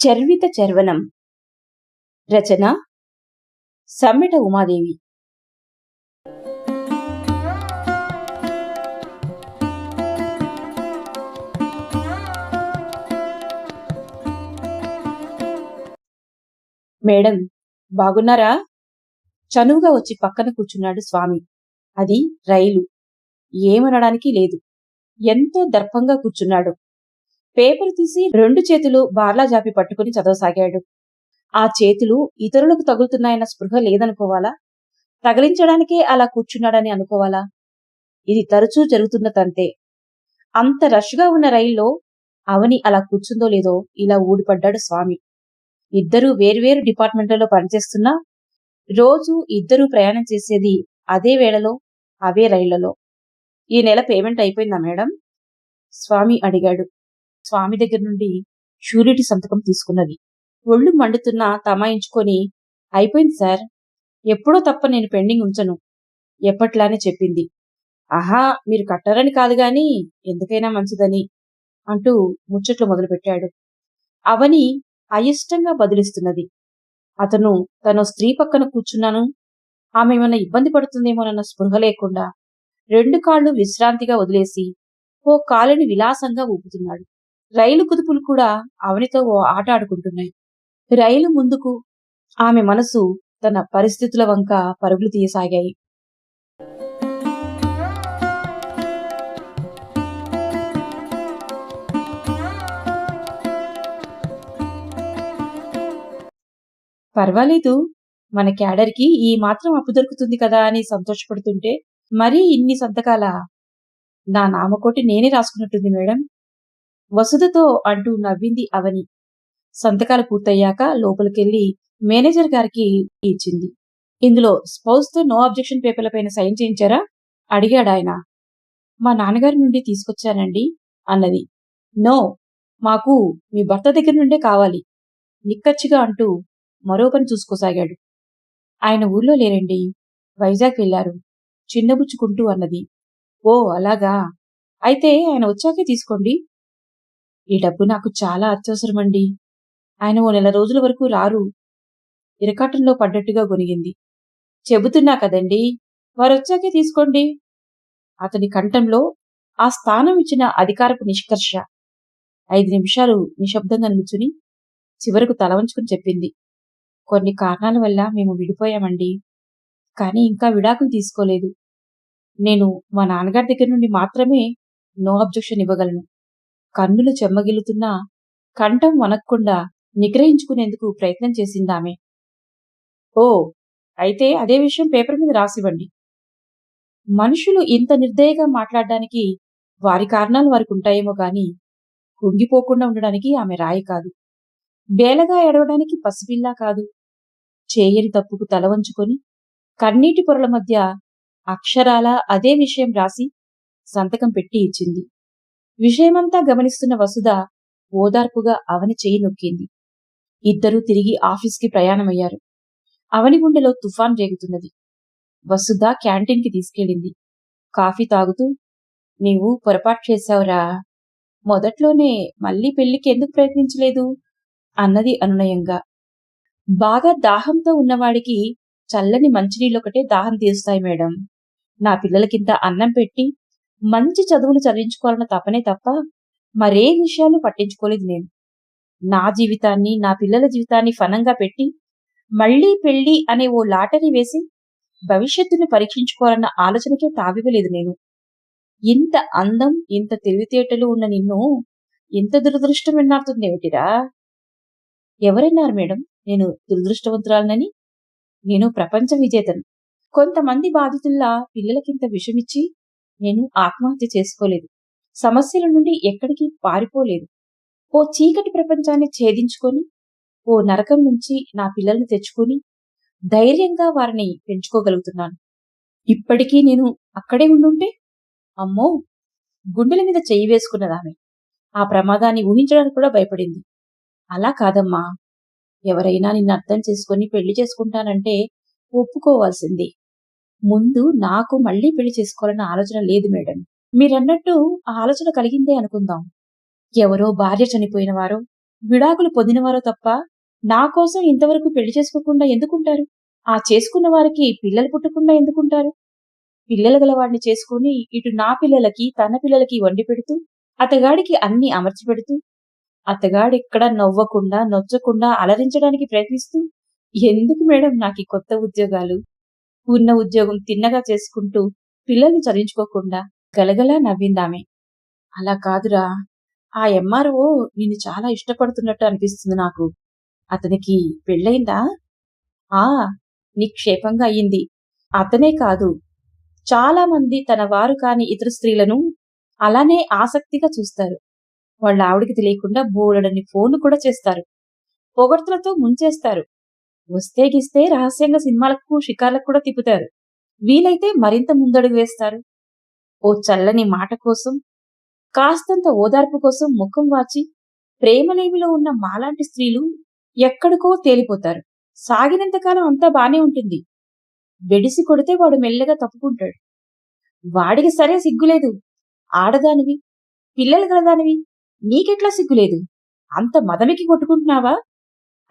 చర్విత చర్వనం రచన సమ్మెట Umadevi. Madam బాగున్నారా? చనువుగా వచ్చి పక్కన కూర్చున్నాడు స్వామి. అది రైలు. ఏమనడానికి లేదు. ఎంతో దర్పంగా కూర్చున్నాడు. పేపర్ తీసి రెండు చేతులు బార్లా జాపి పట్టుకుని చదవసాగాడు. ఆ చేతులు ఇతరులకు తగులుతున్నాయన్న స్పృహ లేదనుకోవాలా? తగిలించడానికే అలా కూర్చున్నాడని అనుకోవాలా? ఇది తరచూ జరుగుతున్న తంతే అంత రష్గా ఉన్న రైల్లో అవని అలా కూర్చుందో లేదో ఇలా ఊడిపడ్డాడు స్వామి. ఇద్దరూ వేర్వేరు డిపార్ట్మెంట్లలో పనిచేస్తున్నా రోజు ఇద్దరూ ప్రయాణం చేసేది అదే వేళలో అవే రైళ్ళలో ఈ నెల పేమెంట్ అయిపోయిందా మేడం? స్వామి అడిగాడు. స్వామి దగ్గర నుండి షూరిటీ సంతకం తీసుకున్నది. ఒళ్ళు మండుతున్నా తమాయించుకొని అయిపోయింది సార్. ఎప్పుడో తప్ప నేను పెండింగ్ ఉంచను. ఎప్పట్లానే చెప్పింది. ఆహా మీరు కట్టారని కాదు గాని ఎందుకైనా మంచిదని అంటూ ముచ్చట్లు మొదలుపెట్టాడు. అవని అయిష్టంగా బదిలిస్తున్నది. అతను తన స్త్రీ పక్కన కూర్చున్నాను. ఆమె ఏమైనా ఇబ్బంది పడుతుందేమోనన్న స్పృహ లేకుండా రెండు కాళ్ళు విశ్రాంతిగా వదిలేసి ఓ కాలుని విలాసంగా ఊపుతున్నాడు. రైలు కుదుపులు కూడా అవనితో ఓ ఆట ఆడుకుంటున్నాయి. రైలు ముందుకు ఆమె మనసు తన పరిస్థితుల వంక పరుగులు తీయసాగాయి. పర్వాలేదు మన క్యాడర్కి ఈ మాత్రం అప్పు దొరుకుతుంది కదా అని సంతోషపడుతుంటే మరీ ఇన్ని సంతకాల? నా నామకోటి నేనే రాసుకున్నట్టుంది మేడం. వసుధతో అంటూ నవ్వింది అవని. సంతకాలు పూర్తయ్యాక లోపలికెళ్ళి మేనేజర్ గారికి ఇచ్చింది. ఇందులో స్పౌస్తో నో అబ్జెక్షన్ పేపర్ల పైన సైన్ చేయించారా? అడిగాడు ఆయన. మా నాన్నగారి నుండి తీసుకొచ్చానండి అన్నది. నో మాకు మీ భర్త దగ్గర నుండే కావాలి నిక్కచ్చిగా అంటూ మరో పని చూసుకోసాగాడు. ఆయన ఊర్లో లేరండి. వైజాగ్ వెళ్ళారు చిన్నబుచ్చుకుంటూ అన్నది. ఓ అలాగా? అయితే ఆయన వచ్చాకే తీసుకోండి. ఈ డబ్బు నాకు చాలా అత్యవసరమండి. ఆయన ఓ నెల రోజుల వరకు రారు. ఇరకాటంలో పడ్డట్టుగా గొనిగింది చెబుతున్నా కదండి వారొచ్చాకే తీసుకోండి. అతని కంఠంలో ఆ స్థానం ఇచ్చిన అధికారపు నిష్కర్ష. ఐదు నిమిషాలు నిశ్శబ్దంగా నిలుచుని చివరకు తల వంచుకుని చెప్పింది. కొన్ని కారణాల వల్ల మేము విడిపోయామండి. కానీ ఇంకా విడాకులు తీసుకోలేదు. నేను మా నాన్నగారి దగ్గర నుండి మాత్రమే నో అబ్జెక్షన్ ఇవ్వగలను. కన్నులు చెమ్మగిలుతున్నా కంఠం వనక్కుండా నిగ్రహించుకునేందుకు ప్రయత్నం చేసిందామె ఓ అయితే అదే విషయం పేపర్ మీద రాసివ్వండి. మనుషులు ఇంత నిర్దయగా మాట్లాడడానికి వారి కారణాలు వారికి ఉంటాయేమో గాని కుంగిపోకుండా ఉండడానికి ఆమె రాయి కాదు. బేలగా ఎడవడానికి పసిపిల్లా కాదు. చేయని తప్పుకు తల వంచుకొని కన్నీటి పొరల మధ్య అక్షరాల అదే విషయం రాసి సంతకం పెట్టి ఇచ్చింది. విషయమంతా గమనిస్తున్న వసుధ ఓదార్పుగా అవని చెయ్యి నొక్కింది. ఇద్దరూ తిరిగి ఆఫీస్కి ప్రయాణమయ్యారు. అవని గుండెలో తుఫాన్ రేగుతున్నది. వసుధ క్యాంటీన్కి తీసుకెళ్ళింది. కాఫీ తాగుతూ నీవు పొరపాటు చేశావురా. మొదట్లోనే మళ్ళీ పెళ్ళికి ఎందుకు ప్రయత్నించలేదు? అన్నది అనునయంగా. బాగా దాహంతో ఉన్నవాడికి చల్లని మంచినీళ్ళొకటే దాహం తీరుస్తాయి మేడం. నా పిల్లలకింత అన్నం పెట్టి మంచి చదువులు చదివించుకోవాలన్న తపనే తప్ప మరే విషయాలు పట్టించుకోలేదు నేను. నా జీవితాన్ని నా పిల్లల జీవితాన్ని ఫనంగా పెట్టి మళ్ళీ పెళ్ళి అనే ఓ లాటరీ వేసి భవిష్యత్తుని పరీక్షించుకోవాలన్న ఆలోచనకే తావివ్వలేదు నేను. ఇంత అందం ఇంత తెలివితేటలు ఉన్న నిన్ను ఇంత దురదృష్టం ఎన్నాడుతుందేమిటిరా ఎవరన్నారు మేడం? నేను దురదృష్టవంతురాలనని? నేను ప్రపంచ విజేతను. కొంతమంది బాధితుల్లా పిల్లలకింత విషమిచ్చి నేను ఆత్మహత్య చేసుకోలేదు. సమస్యల నుండి ఎక్కడికి పారిపోలేదు. ఓ చీకటి ప్రపంచాన్ని ఛేదించుకొని ఓ నరకం నుంచి నా పిల్లల్ని తెచ్చుకొని ధైర్యంగా వారిని పెంచుకోగలుగుతున్నాను. ఇప్పటికీ నేను అక్కడే ఉండుంటే? అమ్మో! గుండెల మీద చెయ్యి వేసుకున్నదామె ఆ ప్రమాదాన్ని ఊహించడానికి కూడా భయపడింది. అలా కాదమ్మా. ఎవరైనా నిన్ను అర్థం చేసుకుని పెళ్ళి చేసుకుంటానంటే ఒప్పుకోవాల్సింది. ముందు నాకు మళ్ళీ పెళ్ళి చేసుకోవాలన్న ఆలోచన లేదు మేడం. మీరన్నట్టు ఆ ఆలోచన కలిగిందే అనుకుందాం. ఎవరో భార్య చనిపోయిన వారో విడాకులు పొందినవారో తప్ప నా కోసం ఇంతవరకు పెళ్ళి చేసుకోకుండా ఎందుకుంటారు? ఆ చేసుకున్న వారికి పిల్లలు పుట్టకుండా ఎందుకుంటారు? పిల్లలు గలవాడిని చేసుకుని ఇటు నా పిల్లలకి తన పిల్లలకి వండి పెడుతూ అతగాడికి అన్ని అమర్చి పెడుతూ అతగాడెక్కడ నవ్వకుండా నొచ్చకుండా అలరించడానికి ప్రయత్నిస్తూ ఎందుకు మేడం నాకు ఈ కొత్త ఉద్యోగాలు? ఉన్న ఉద్యోగం తిన్నగా చేసుకుంటూ పిల్లల్ని చదివించుకోకుండా గలగలా నవ్విందామె. అలా కాదురా. ఆ ఎంఆర్ఓ నిన్ను చాలా ఇష్టపడుతున్నట్టు అనిపిస్తుంది నాకు. అతనికి పెళ్ళయిందా? ఆ నిక్షేపంగా అయ్యింది అతనే కాదు. చాలా మంది తన వారు కాని ఇతర స్త్రీలను అలానే ఆసక్తిగా చూస్తారు. వాళ్ళ ఆవిడికి తెలియకుండా బోలెడని ఫోన్లు కూడా చేస్తారు. పొగడ్తలతో ముంచేస్తారు. వస్తే గిస్తే రహస్యంగా సినిమాలకు షికార్లకు కూడా తిప్పుతారు. వీలైతే మరింత ముందడుగు వేస్తారు. ఓ చల్లని మాట కోసం కాస్తంత ఓదార్పు కోసం ముఖం వాచి ప్రేమలేమిలో ఉన్న మాలాంటి స్త్రీలు ఎక్కడికో తేలిపోతారు. సాగినంతకాలం అంతా బానే ఉంటుంది. వెడిసి కొడితే వాడు మెల్లగా తప్పుకుంటాడు. వాడికి సరే సిగ్గులేదు. ఆడదానివి పిల్లలు గలదానివి నీకెట్లా సిగ్గులేదు? అంత మదమికి కొట్టుకుంటున్నావా?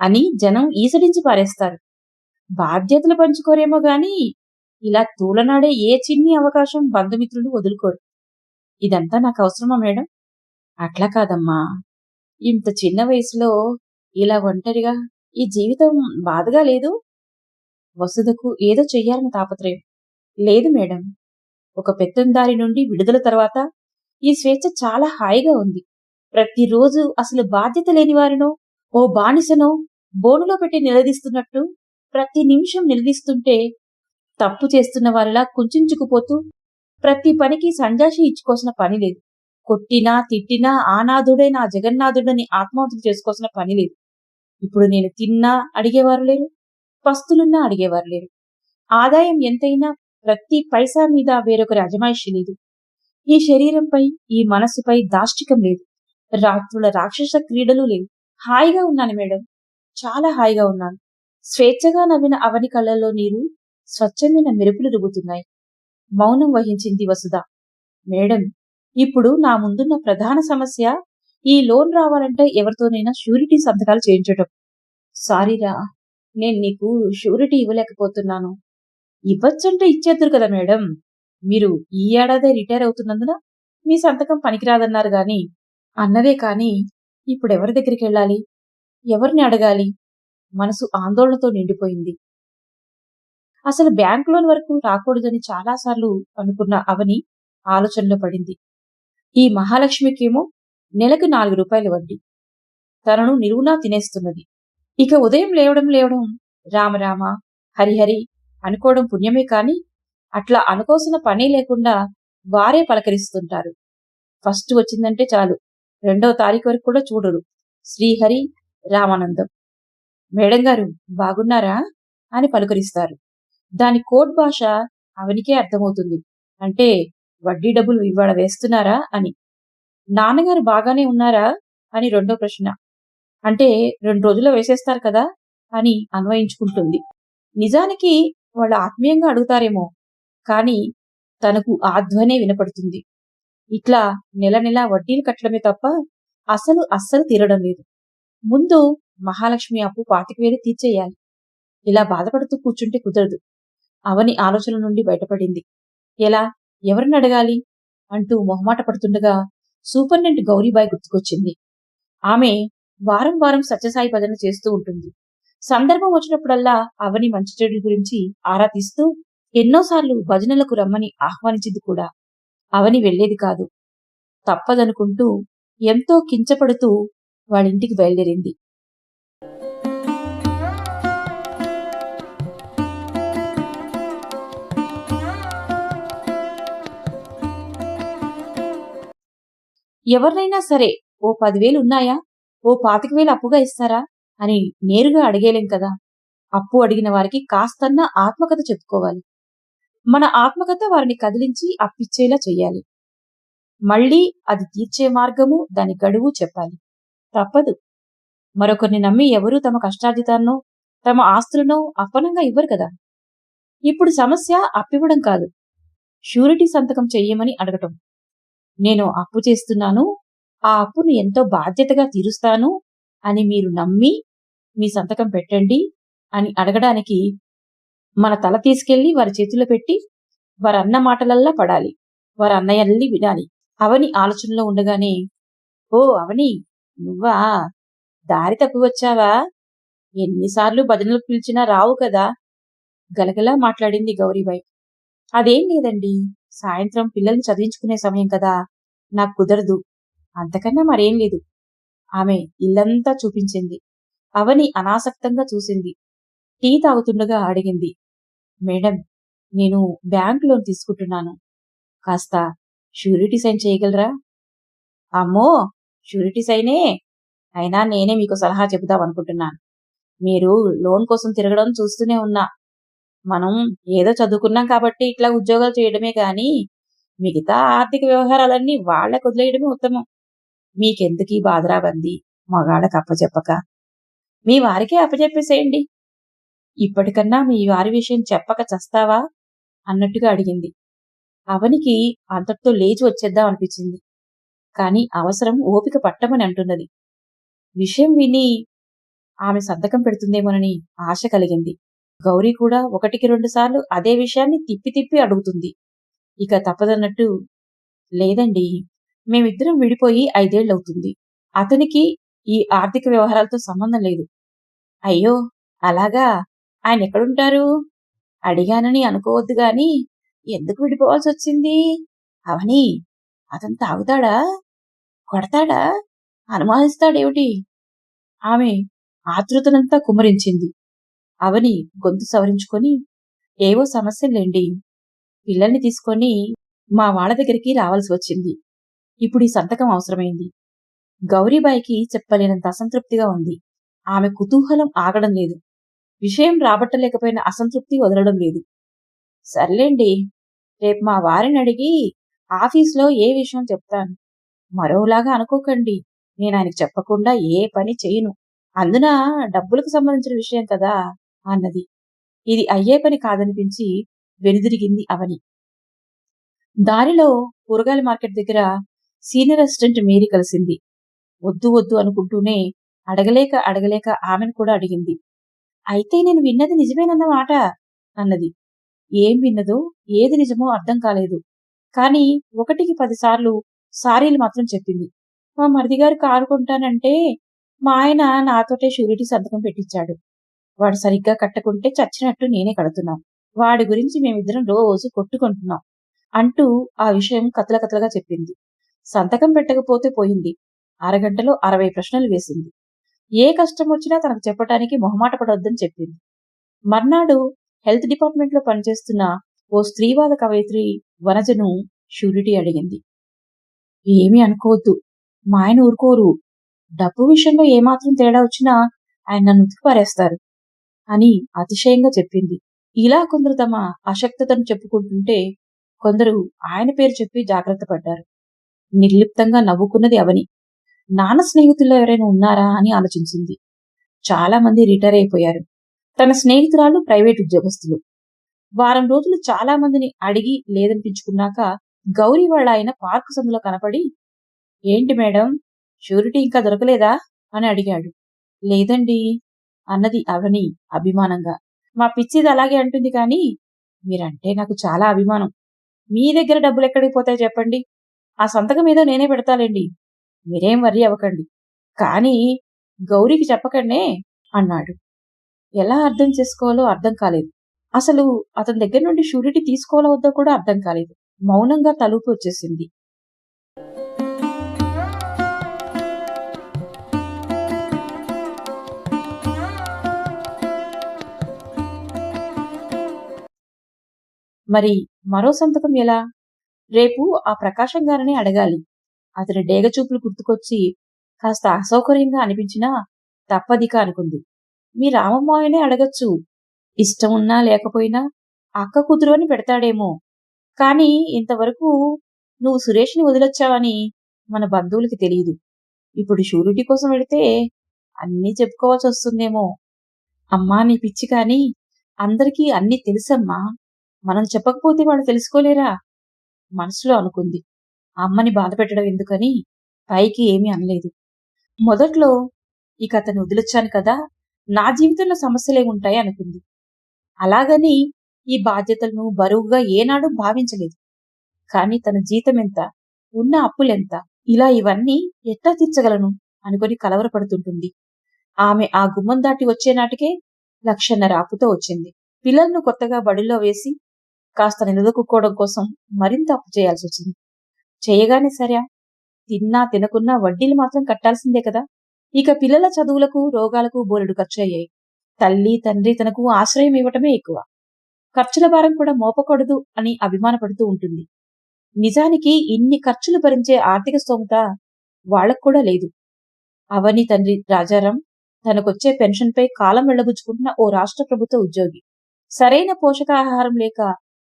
అని జనం ఈసడించి పారేస్తారు. బాధ్యతలు పంచుకోరేమో గాని ఇలా తూలనాడే ఏ చిన్ని అవకాశం బంధుమిత్రులు వదులుకోరు. ఇదంతా నాకు అవసరమా మేడం? అట్లా కాదమ్మా. ఇంత చిన్న వయసులో ఇలా ఒంటరిగా ఈ జీవితం బాధగా లేదు? వసుధకు ఏదో చెయ్యాలని తాపత్రయం. లేదు మేడం. ఒక పెత్తందారి నుండి విడుదల తర్వాత ఈ స్వేచ్ఛ చాలా హాయిగా ఉంది. ప్రతిరోజు అసలు బాధ్యత లేని వారినో ఓ బానిసనో బోనులో పెట్టి నిలదీస్తున్నట్టు ప్రతి నిమిషం నిలదీస్తుంటే తప్పు చేస్తున్న వారిలా కుంచుకుపోతూ ప్రతి పనికి సంజాషి ఇచ్చుకోసిన పని లేదు. కొట్టినా తిట్టినా ఆనాథుడే నా జగన్నాథుడని ఆత్మహత్య చేసుకోవాల్సిన పని లేదు. ఇప్పుడు నేను తిన్నా అడిగేవారు లేరు పస్తులున్నా అడిగేవారు లేరు. ఆదాయం ఎంతైనా ప్రతి పైసా మీద వేరొకరి అజమాయిషి లేదు. ఈ శరీరంపై ఈ మనస్సుపై దాష్టికం లేదు. రాత్రుల రాక్షస క్రీడలు లేవు. హాయిగా ఉన్నాను మేడం. చాలా హాయిగా ఉన్నాను. స్వేచ్ఛగా నవ్విన అవని కళ్ళల్లో నీరు స్వచ్ఛమైన మెరుపులు రుగుతున్నాయి మౌనం వహించింది వసుధ. మేడం ఇప్పుడు నా ముందున్న ప్రధాన సమస్య ఈ లోన్ రావాలంటే ఎవరితోనైనా షూరిటీ సంతకాలు చేయించటం. సారీరా నేను నీకు షూరిటీ ఇవ్వలేకపోతున్నాను. ఇవ్వచ్చంటే ఇచ్చేద్దరు కదా మేడం. మీరు ఈ ఏడాదే రిటైర్ అవుతున్నందున మీ సంతకం పనికిరాదన్నారు గాని అన్నదే కాని ఇప్పుడెవరి దగ్గరికి వెళ్ళాలి ఎవరిని అడగాలి? మనసు ఆందోళనతో నిండిపోయింది. అసలు బ్యాంక్ లోన్ వరకు రాకూడదని చాలాసార్లు అనుకున్న అవని ఆలోచనలో పడింది. ఈ మహాలక్ష్మికేమో నెలకు నాలుగు రూపాయలు వడ్డీ. తనను నిరువునా తినేస్తున్నది. ఇక ఉదయం లేవడం లేవడం రామరామ హరిహరి అనుకోవడం పుణ్యమే కాని అట్లా అనుకోసిన పని లేకుండా వారే పలకరిస్తుంటారు. ఫస్ట్ వచ్చిందంటే చాలు. రెండవ తారీఖు వరకు కూడా చూడరు. శ్రీహరి రామానందం. మేడం గారు బాగున్నారా? అని పలుకరిస్తారు. దాని కోడ్ భాష అవనికే అర్థమవుతుంది. అంటే వడ్డీ డబ్బులు ఇవాళ వేస్తున్నారా అని. నాన్నగారు బాగానే ఉన్నారా? అని రెండో ప్రశ్న. అంటే రెండు రోజుల్లో వేసేస్తారు కదా? అని అన్వయించుకుంటుంది. నిజానికి వాళ్ళు ఆత్మీయంగా అడుగుతారేమో. కానీ తనకు ఆధ్వనే వినపడుతుంది. ఇట్లా నెల నెల వడ్డీలు కట్టడమే తప్ప అసలు అస్సలు తీరడం లేదు. ముందు మహాలక్ష్మి అప్పు పాతిక వేలు తీర్చేయాలి. ఇలా బాధపడుతూ కూర్చుంటే కుదరదు. అవని ఆలోచన నుండి బయటపడింది. ఎలా? ఎవరిని అడగాలి? అంటూ మొహమాట పడుతుండగా సూపర్నెంట్ గౌరీబాయ్ గుర్తుకొచ్చింది. ఆమె వారం వారం సత్యసాయి భజన చేస్తూ ఉంటుంది. సందర్భం వచ్చినప్పుడల్లా అవని మంచి చెడు గురించి ఆరా తీస్తూ ఎన్నోసార్లు భజనలకు రమ్మని ఆహ్వానించింది కూడా. అవని వెళ్ళేది కాదు. తప్పదనుకుంటూ ఎంతో కించపడుతూ వాళ్ళింటికి బయలుదేరింది. ఎవరినైనా సరే ఓ పదివేలు ఉన్నాయా? ఓ పాతిక వేలు అప్పుగా ఇస్తారా? అని నేరుగా అడిగేలేం కదా. అప్పు అడిగిన వారికి కాస్తన్న ఆత్మకథ చెప్పుకోవాలి. మన ఆత్మకథ వారిని కదిలించి అప్పిచ్చేలా చేయాలి మళ్ళీ అది తీర్చే మార్గము దాని గడువు చెప్పాలి. తప్పదు. మరొకరిని నమ్మి ఎవరూ తమ కష్టార్జితాన్నో తమ ఆస్తులనో అప్పనంగా ఇవ్వరు కదా. ఇప్పుడు సమస్య అప్పివ్వడం కాదు. షూరిటీ సంతకం చెయ్యమని అడగటం. నేను అప్పు చేస్తున్నాను ఆ అప్పును ఎంతో బాధ్యతగా తీరుస్తాను అని మీరు నమ్మి మీ సంతకం పెట్టండి అని అడగడానికి మన తల తీసుకెళ్ళి వారి చేతిలో పెట్టి వారి అన్న మాటలల్లా పడాలి. వారి అన్నయ్యల్ని వినాలి. అవని ఆలోచనలో ఉండగానే ఓ అవని నువ్వా? దారి తప్పి వచ్చావా? ఎన్నిసార్లు భజనలు పిలిచినా రావు కదా? గలగలా మాట్లాడింది గౌరీబాయి. అదేం లేదండి. సాయంత్రం పిల్లల్ని చదివించుకునే సమయం కదా. నాకు కుదరదు. అంతకన్నా మరేం లేదు. ఆమె ఇల్లంతా చూపించింది. అవని అనాసక్తంగా చూసింది. టీ తాగుతుండగా అడిగింది. మేడం నేను బ్యాంక్ లోన్ తీసుకుంటున్నాను. కాస్త షూరిటీ సైన్ చేయగలరా? అమ్మో! షూరిటీ సైనే? అయినా నేనే మీకు సలహా చెబుదాం అనుకుంటున్నాను మీరు లోన్ కోసం తిరగడం చూస్తూనే ఉన్నా. మనం ఏదో చదువుకున్నాం కాబట్టి ఇట్లా ఉద్యోగాలు చేయడమే కానీ మిగతా ఆర్థిక వ్యవహారాలన్నీ వాళ్ళకు వదిలేయడమే ఉత్తమం. మీకెందుకీ బాధరాబంది? మగాళ్ళకి అప్పచెప్పక. మీ వారికే అప్పచెప్పేసేయండి. ఇప్పటికన్నా మీ వారి విషయం చెప్పక చస్తావా? అన్నట్టుగా అడిగింది. అవనికి అంతటితో లేచి వచ్చేద్దాం అనిపించింది. కాని అవసరం ఓపిక పట్టమని అంటున్నది. విషయం విని ఆమె సంతకం పెడుతుందేమోనని ఆశ కలిగింది. గౌరీ కూడా ఒకటికి రెండుసార్లు అదే విషయాన్ని తిప్పి తిప్పి అడుగుతుంది. ఇక తప్పదన్నట్టు లేదండి మేమిద్దరం విడిపోయి ఐదేళ్ళవుతుంది అతనికి ఈ ఆర్థిక వ్యవహారాలతో సంబంధం లేదు. అయ్యో అలాగా? ఆయన ఎక్కడుంటారు అడిగానని అనుకోవద్దు గాని ఎందుకు విడిపోవాల్సి వచ్చింది అవని అతను తాగుతాడా? కొడతాడా? అనుమానిస్తాడేమిటి? ఆమె ఆతృతనంతా కుమరించింది. అవని గొంతు సవరించుకొని ఏవో సమస్యలేండి పిల్లల్ని తీసుకొని మా వాళ్ళ దగ్గరికి రావాల్సి వచ్చింది ఇప్పుడు ఈ సంతకం అవసరమైంది. గౌరీబాయికి చెప్పలేనంత అసంతృప్తిగా ఉంది. ఆమె కుతూహలం ఆగడం లేదు. విషయం రాబట్టలేకపోయిన అసంతృప్తి వదలడం లేదు. సర్లేండి రేపు మా వారిని అడిగి ఆఫీస్లో ఏ విషయం చెప్తాను. మరోలాగా అనుకోకండి నేను ఆయనకు చెప్పకుండా ఏ పని చేయను. అందున డబ్బులకు సంబంధించిన విషయం కదా అన్నది. ఇది అయ్యే పని కాదనిపించి వెనుదిరిగింది అవని. దారిలో కూరగాయల మార్కెట్ దగ్గర సీనియర్ అసిస్టెంట్ మేరీ కలిసింది. వద్దు వద్దు అనుకుంటూనే అడగలేక అడగలేక ఆమెను కూడా అడిగింది. అయితే నేను విన్నది నిజమేనన్నమాట అన్నది. ఏం విన్నదో ఏది నిజమో అర్థం కాలేదు. కాని ఒకటికి పదిసార్లు సారీలు మాత్రం చెప్పింది. మా మరిదిగారు కారు కొంటానంటే మా ఆయన నాతోటే షూరిటీ సంతకం పెట్టించాడు. వాడు సరిగ్గా కట్టకుంటే చచ్చినట్టు నేనే కడుతున్నాం. వాడి గురించి మేమిద్దరం రోజు కొట్టుకుంటున్నాం అంటూ ఆ విషయం కథల కథలుగా చెప్పింది. సంతకం పెట్టకపోతే పోయింది. అరగంటలో అరవై ప్రశ్నలు వేసింది. ఏ కష్టం వచ్చినా తనకు చెప్పటానికి మొహమాట పడొద్దని చెప్పింది. మర్నాడు హెల్త్ డిపార్ట్మెంట్లో పనిచేస్తున్న ఓ స్త్రీవాద కవయిత్రి వనజను షూరిటీ అడిగింది. ఏమీ అనుకోవద్దు. మా ఆయన ఊరుకోరు. డబ్బు విషయంలో ఏమాత్రం తేడా వచ్చినా ఆయన నన్ను ఉతికిపారేస్తారు అని అతిశయంగా చెప్పింది. ఇలా కొందరు తమ అశక్తతను చెప్పుకుంటుంటే కొందరు ఆయన పేరు చెప్పి జాగ్రత్త పడ్డారు. నిర్లిప్తంగా నవ్వుకున్నది అవని. నాన్న స్నేహితుల్లో ఎవరైనా ఉన్నారా అని ఆలోచించింది. చాలా మంది రిటైర్ అయిపోయారు. తన స్నేహితురాలు ప్రైవేట్ ఉద్యోగస్తులు. వారం రోజులు చాలా మందిని అడిగి లేదనిపించుకున్నాక గౌరీ వాళ్ళ ఆయన పార్కు సందులో కనపడి ఏంటి మేడం షూరిటీ ఇంకా దొరకలేదా? అని అడిగాడు. లేదండి అన్నది అవని అభిమానంగా. మా పిచ్చిది అలాగే అంటుంది కానీ మీరంటే నాకు చాలా అభిమానం. మీ దగ్గర డబ్బులు ఎక్కడికి పోతాయి చెప్పండి? ఆ సంతకం ఏదో నేనే పెడతాలేండి. మీరేం వర్రీ అవ్వకండి. కానీ గౌరీకి చెప్పకండే అన్నాడు. ఎలా అర్థం చేసుకోవాలో అర్థం కాలేదు. అసలు అతని దగ్గర నుండి షూరిటీ తీసుకోవాలో వద్దో కూడా అర్థం కాలేదు. మౌనంగా తలుపు వచ్చేసింది. మరి మరో సంతకం ఎలా? రేపు ఆ ప్రకాశం గారిని అడగాలి. అతని డేగచూపులు గుర్తుకొచ్చి కాస్త అసౌకర్యంగా అనిపించినా తప్పదిక అనుకుంది. మీ రామమ్మాయనే అడగచ్చు. ఇష్టం ఉన్నా లేకపోయినా అక్క కూతురు అని పెడతాడేమో. కాని ఇంతవరకు నువ్వు సురేష్ని వదిలొచ్చావని మన బంధువులకి తెలియదు ఇప్పుడు షూరిటీ కోసం వెడితే అన్నీ చెప్పుకోవాల్సి వస్తుందేమో. అమ్మా నీ పిచ్చి కాని అందరికీ అన్నీ తెలుసమ్మా. మనం చెప్పకపోతే వాళ్ళు తెలుసుకోలేరా? మనసులో అనుకుంది. అమ్మని బాధ పెట్టడం ఎందుకని పైకి ఏమీ అనలేదు. మొదట్లో ఇక అతను వదిలొచ్చాను కదా నా జీవితంలో సమస్యలేముంటాయి అనుకుంది. అలాగని ఈ బాధ్యతలను బరువుగా ఏనాడు భావించలేదు. కానీ తన జీతం ఎంత ఉన్న అప్పులెంత ఇలా ఇవన్నీ ఎట్లా తీర్చగలను అనుకొని కలవరపడుతుంటుంది. ఆమె ఆ గుమ్మం దాటి వచ్చే నాటికే లక్షన్నర అప్పుతో వచ్చింది. పిల్లలను కొత్తగా బడిలో వేసి కాస్త నిలదొక్కుకోవడం కోసం మరింత అప్పు చేయాల్సి వచ్చింది చేయగానే సరే. తిన్నా తినకున్నా వడ్డీలు మాత్రం కట్టాల్సిందే కదా. ఇక పిల్లల చదువులకు రోగాలకు బోలెడు ఖర్చు అయ్యాయి తల్లి తండ్రి తనకు ఆశ్రయం ఇవ్వటమే ఎక్కువ. ఖర్చుల భారం కూడా మోపకూడదు అని అభిమానపడుతూ ఉంటుంది. నిజానికి ఇన్ని ఖర్చులు భరించే ఆర్థిక స్తోమత వాళ్ళకు కూడా లేదు. అవని తండ్రి రాజారాం తనకొచ్చే పెన్షన్పై కాలం వెళ్ళబుచ్చుకుంటున్న ఓ రాష్ట్ర ప్రభుత్వ ఉద్యోగి. సరైన పోషకాహారం లేక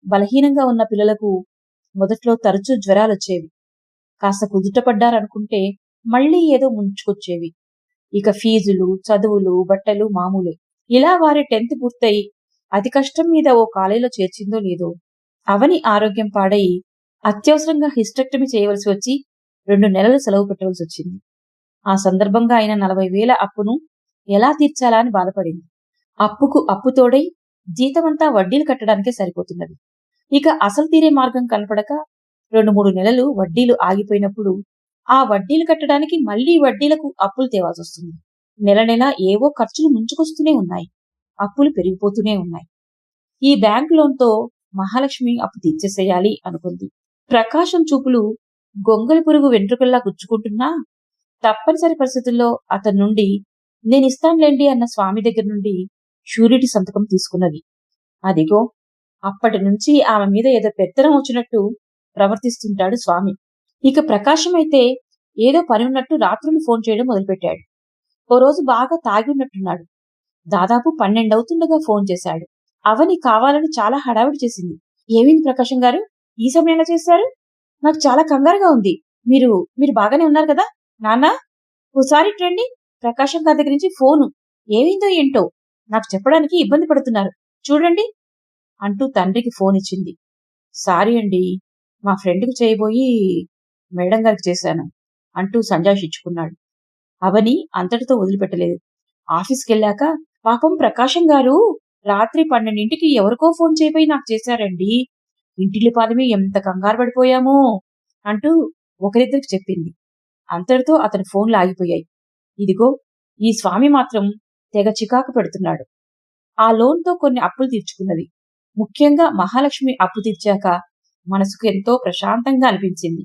బలహీనంగా ఉన్న పిల్లలకు మొదట్లో తరచూ జ్వరాలొచ్చేవి కాస్త కుదుటపడ్డారనుకుంటే మళ్ళీ ఏదో ముంచుకొచ్చేవి. ఇక ఫీజులు చదువులు బట్టలు మామూలే. ఇలా వారి టెన్త్ పూర్తయి అతి కష్టం మీద ఓ కాలేజీలో చేర్చిందో లేదో అవని ఆరోగ్యం పాడై అత్యవసరంగా హిస్టెక్టమీ చేయవలసి వచ్చి రెండు నెలలు సెలవు పెట్టవలసి వచ్చింది. ఆ సందర్భంగా ఆయన నలభై వేల అప్పును ఎలా తీర్చాలా అని బాధపడింది. అప్పుకు అప్పుతోడై జీతమంతా వడ్డీలు కట్టడానికే సరిపోతున్నది. ఇక అసలు తీరే మార్గం కనపడక రెండు మూడు నెలలు వడ్డీలు ఆగిపోయినప్పుడు ఆ వడ్డీలు కట్టడానికి మళ్ళీ వడ్డీలకు అప్పులు తేవాల్సి వస్తుంది నెల నెల ఏవో ఖర్చులు ముంచుకొస్తూనే ఉన్నాయి. అప్పులు పెరిగిపోతూనే ఉన్నాయి. ఈ బ్యాంక్ లోన్తో మహాలక్ష్మి అప్పు తీర్చేసేయాలి అనుకుంది. ప్రకాశం చూపులు గొంగలి పురుగు వెంట్రుకల్లా గుచ్చుకుంటున్నా తప్పనిసరి పరిస్థితుల్లో అతని నుండి నేను అన్న స్వామి దగ్గర నుండి షూరిటీ సంతకం తీసుకున్నది. అదిగో అప్పటి నుంచి ఆమె మీద ఏదో పెత్తనం వచ్చినట్టు ప్రవర్తిస్తుంటాడు స్వామి. ఇక ప్రకాశం అయితే ఏదో పని ఉన్నట్టు రాత్రులు ఫోన్ చేయడం మొదలుపెట్టాడు. ఓ రోజు బాగా తాగి ఉన్నట్టున్నాడు. దాదాపు పన్నెండవుతుండగా ఫోన్ చేశాడు. అవని కావాలని చాలా హడావిడి చేసింది. ఏమైంది ప్రకాశం గారు? ఈ సమయంలో చేశారు? నాకు చాలా కంగారుగా ఉంది. మీరు మీరు బాగానే ఉన్నారు కదా? నాన్న? ఓసారి రండి. ప్రకాశం గారి దగ్గర నుంచి ఫోను. ఏమైందో ఏంటో? నాకు చెప్పడానికి ఇబ్బంది పడుతున్నారు. చూడండి. అంటూ తండ్రికి ఫోన్ ఇచ్చింది. సారీ అండి మా ఫ్రెండ్కి చేయబోయి మేడం గారికి చేశాను అంటూ సంజాషించుకున్నాడు. అవని అంతటితో వదిలిపెట్టలేదు. ఆఫీస్కి వెళ్ళాక పాపం ప్రకాశం గారు రాత్రి పన్నెండింటికి ఎవరికో ఫోన్ చేయబోయి నాకు చేశారండి. ఇంటిల్లి పాదమే ఎంత కంగారు పడిపోయామో అంటూ ఒకరిద్దరికి చెప్పింది. అంతటితో అతని ఫోన్లు ఆగిపోయాయి. ఇదిగో ఈ స్వామి మాత్రం తెగ చికాకు పెడుతున్నాడు. ఆ లోన్తో కొన్ని అప్పులు తీర్చుకున్నది. ముఖ్యంగా మహాలక్ష్మి అప్పు తీర్చాక మనసుకు ఎంతో ప్రశాంతంగా అనిపించింది.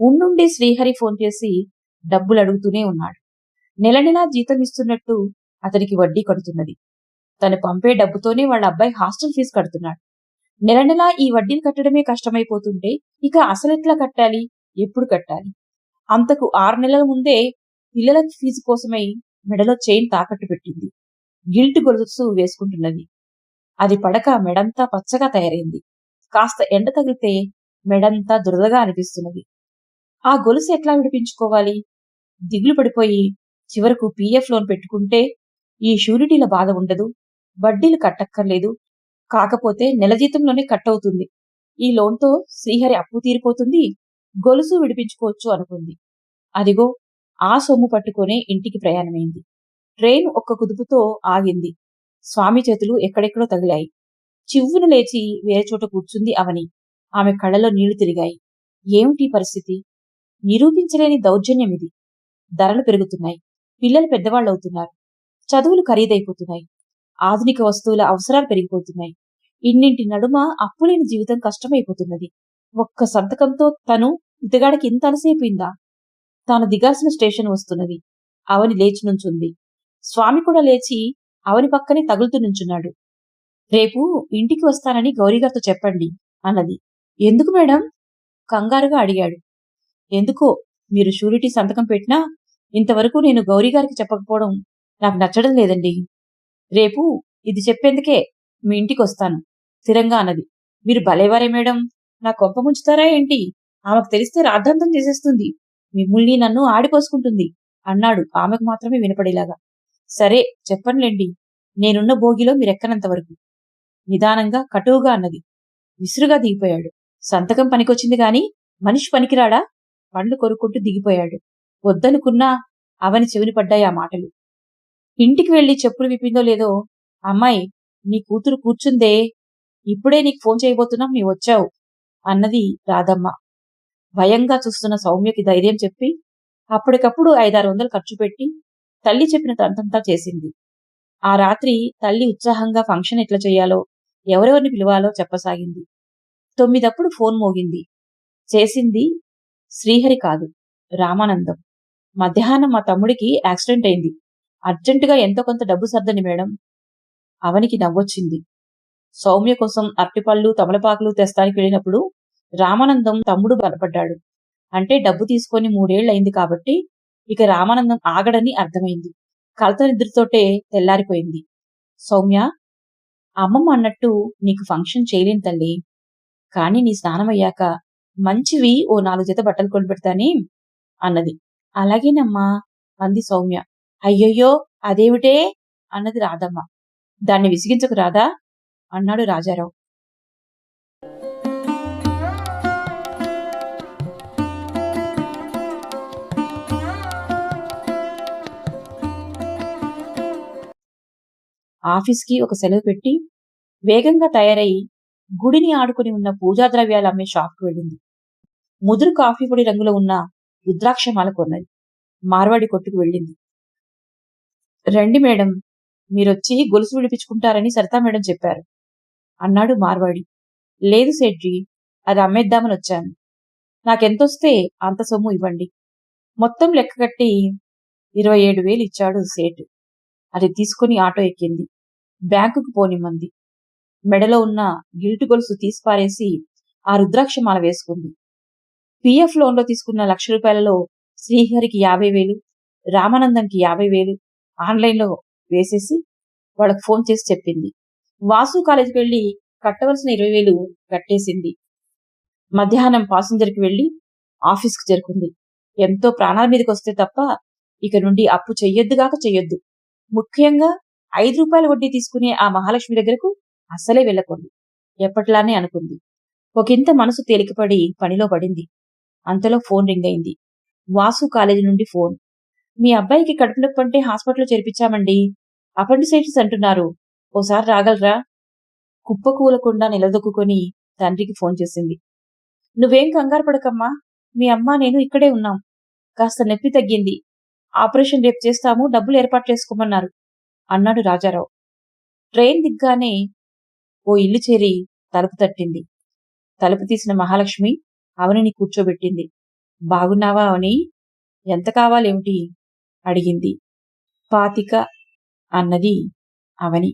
ఉండుండి శ్రీహరి ఫోన్ చేసి డబ్బులు అడుగుతూనే ఉన్నాడు. నెల నెలా జీతం ఇస్తున్నట్టు అతనికి వడ్డీ కడుతున్నది. తను పంపే డబ్బుతోనే వాళ్ళ అబ్బాయి హాస్టల్ ఫీజు కడుతున్నాడు. నెల నెలా ఈ వడ్డీలు కట్టడమే కష్టమైపోతుంటే ఇక అసలెట్లా కట్టాలి? ఎప్పుడు కట్టాలి? అంతకు ఆరు నెలల ముందే పిల్లల ఫీజు కోసమై మెడలో చైన్ తాకట్టు పెట్టింది. గిల్ట్ గొలుసు వేసుకుంటున్నది. అది పడక మెడంతా పచ్చగా తయారైంది. కాస్త ఎండ తగిలితే మెడంతా దురదగా అనిపిస్తున్నది. ఆ గొలుసు ఎట్లా విడిపించుకోవాలి? దిగులు పడిపోయి చివరకు పీఎఫ్ లోన్ పెట్టుకుంటే ఈ షూరిటీల బాధ ఉండదు. వడ్డీలు కట్టక్కర్లేదు. కాకపోతే నెల జీతంలోనే కట్ అవుతుంది. ఈ లోన్తో శ్రీహరి అప్పు తీరిపోతుంది గొలుసు విడిపించుకోవచ్చు అనుకుంది. అదిగో ఆ సొమ్ము పట్టుకునే ఇంటికి ప్రయాణమైంది. ట్రైన్ ఒక్క కుదుపుతో ఆగింది. స్వామి చేతులు ఎక్కడెక్కడో తగిలాయి. చివ్వున లేచి వేరే చోట కూర్చుంది అవని. ఆమె కళ్ళలో నీళ్ళు తిరిగాయి. ఏమిటి పరిస్థితి? నిరూపించలేని దౌర్జన్యం ఇది ధరలు పెరుగుతున్నాయి. పిల్లలు పెద్దవాళ్ళవుతున్నారు. చదువులు ఖరీదైపోతున్నాయి. ఆధునిక వస్తువుల అవసరాలు పెరిగిపోతున్నాయి. ఇన్నింటి నడుమ అప్పులేని జీవితం కష్టమైపోతున్నది. ఒక్క సంతకంతో తను ఇతగాడికి ఇంత అలసైపోయిందా? తాను దిగాల్సిన స్టేషన్ వస్తున్నది. అవని లేచి నుంచుంది. స్వామి కూడా లేచి అవని పక్కనే తగులుతూ నుంచున్నాడు. రేపు ఇంటికి వస్తానని గౌరీగారితో చెప్పండి అన్నది. ఎందుకు మేడం? కంగారుగా అడిగాడు. ఎందుకో మీరు షూరిటీ సంతకం పెట్టినా ఇంతవరకు నేను గౌరీగారికి చెప్పకపోవడం నాకు నచ్చడం లేదండి. రేపు ఇది చెప్పేందుకే మీ ఇంటికి వస్తాను స్థిరంగా అన్నది. మీరు భలేవారే మేడం. నా కొంప ముంచుతారా ఏంటి? ఆమెకు తెలిస్తే రాద్ధాంతం చేసేస్తుంది. మిమ్మల్ని నన్ను ఆడిపోసుకుంటుంది అన్నాడు ఆమెకు మాత్రమే వినపడేలాగా. సరే చెప్పనులేండి. నేనున్న భోగిలో మీరెక్కనంత వరకు నిదానంగా కటువుగా అన్నది. విసురుగా దిగిపోయాడు. సంతకం పనికొచ్చింది గాని మనిషి పనికిరాడా? పండ్లు కొరుక్కుంటూ దిగిపోయాడు. వద్దనుకున్నా అవని చెవిని పడ్డాయి ఆ మాటలు. ఇంటికి వెళ్ళి చెప్పులు విప్పిందో లేదో అమ్మాయి నీ కూతురు కూర్చుందే ఇప్పుడే నీకు ఫోన్ చేయబోతున్నాం నీ వచ్చావు అన్నది రాధమ్మ. భయంగా చూస్తున్న సౌమ్యకి ధైర్యం చెప్పి అప్పటికప్పుడు ఐదారు వందలు ఖర్చు పెట్టి తల్లి చెప్పిన తంతంతా చేసింది. ఆ రాత్రి తల్లి ఉత్సాహంగా ఫంక్షన్ ఎట్లా చేయాలో ఎవరెవరిని పిలవాలో చెప్పసాగింది. తొమ్మిదప్పుడు ఫోన్ మోగింది. చేసింది శ్రీహరి కాదు రామానందం. మధ్యాహ్నం మా తమ్ముడికి యాక్సిడెంట్ అయింది. అర్జెంటుగా ఎంతో కొంత డబ్బు సర్దని మేడం. అవనికి నవ్వొచ్చింది. సౌమ్య కోసం అరటిపళ్ళు తమలపాకులు తెస్తానికి వెళ్ళినప్పుడు రామానందం తమ్ముడు బలపడ్డాడు. అంటే డబ్బు తీసుకొని మూడేళ్ళయింది కాబట్టి ఇక రామానందం ఆగడని అర్థమైంది. కలత నిద్రతోటే తెల్లారిపోయింది. సౌమ్య అమ్మమ్మ అన్నట్టు నీకు ఫంక్షన్ చేయలేను తల్లి. కానీ నీ స్నానమయ్యాక మంచివి ఓ నాలుగు జత బట్టలు కొనిపెడతానే? అన్నది. అలాగేనమ్మా అంది సౌమ్య. అయ్యయ్యో అదేమిటే? అన్నది రాధమ్మ. దాన్ని విసిగించకు రాదా అన్నాడు రాజారావు. ఆఫీస్కి ఒక సెలవు పెట్టి వేగంగా తయారై గుడిని ఆడుకుని ఉన్న పూజా ద్రవ్యాలు అమ్మే షాప్కి వెళ్ళింది. ముదురు కాఫీ పొడి రంగులో ఉన్న రుద్రాక్షమాల కొన్నది. మార్వాడి కొట్టుకు వెళ్ళింది. రండి మేడం మీరొచ్చి గొలుసు విడిపించుకుంటారని సరితా మేడం చెప్పారు. అన్నాడు మార్వాడి. లేదు సేట్జీ అది అమ్మేద్దామని వచ్చాను. నాకెంతొస్తే అంత సొమ్ము ఇవ్వండి. మొత్తం లెక్క కట్టి ఇరవై ఏడు వేలు ఇచ్చాడు సేటు. అది తీసుకుని ఆటో ఎక్కింది. బ్యాంకుకు పోనిమ్మంది. మెడలో ఉన్న గిల్టు గొలుసు తీసిపారేసి ఆ రుద్రాక్షమాల వేసుకుంది. పిఎఫ్ లోన్లో తీసుకున్న లక్ష రూపాయలలో శ్రీహరికి యాభై వేలు రామానందంకి యాభై వేలు ఆన్లైన్లో వేసేసి వాళ్ళకి ఫోన్ చేసి చెప్పింది. వాసు కాలేజీకి వెళ్ళి కట్టవలసిన ఇరవై వేలు కట్టేసింది. మధ్యాహ్నం పాసింజర్కి వెళ్ళి ఆఫీస్కి చేరుకుంది. ఎంతో ప్రాణాల మీదకి వస్తే తప్ప ఇక నుండి అప్పు చెయ్యొద్దుగాక చెయ్యొద్దు. ముఖ్యంగా ఐదు రూపాయల వడ్డీ తీసుకునే ఆ మహాలక్ష్మి దగ్గరకు అస్సలే వెళ్ళకూడదు. ఎప్పట్లానే అనుకుంది. ఒకంత మనసు తేలికపడి పనిలో పడింది. అంతలో ఫోన్ రింగ్ అయింది. వాసు కాలేజీ నుండి ఫోన్. మీ అబ్బాయికి కడుపు నొప్పి అంటే హాస్పిటల్లో చేర్పించామండి. అపెండిసైటిస్ అంటున్నారు. ఓసారి రాగలరా? కుప్పకూలకుండా నిలదొక్కుని తండ్రికి ఫోన్ చేసింది. నువ్వేం కంగారు పడకమ్మా. మీ అమ్మ నేను ఇక్కడే ఉన్నాం. కాస్త నొప్పి తగ్గింది. ఆపరేషన్ రేపు చేస్తాము డబ్బులు ఏర్పాటు చేసుకోమన్నారు. అన్నాడు రాజారావు. ట్రైన్ దిగ్గానే ఓ ఇల్లు చేరి తలుపు తట్టింది. తలుపు తీసిన మహాలక్ష్మి అవనిని కూర్చోబెట్టింది. బాగున్నావా అవని? ఎంత కావాలేమిటి? అడిగింది. పాతిక అన్నది అవని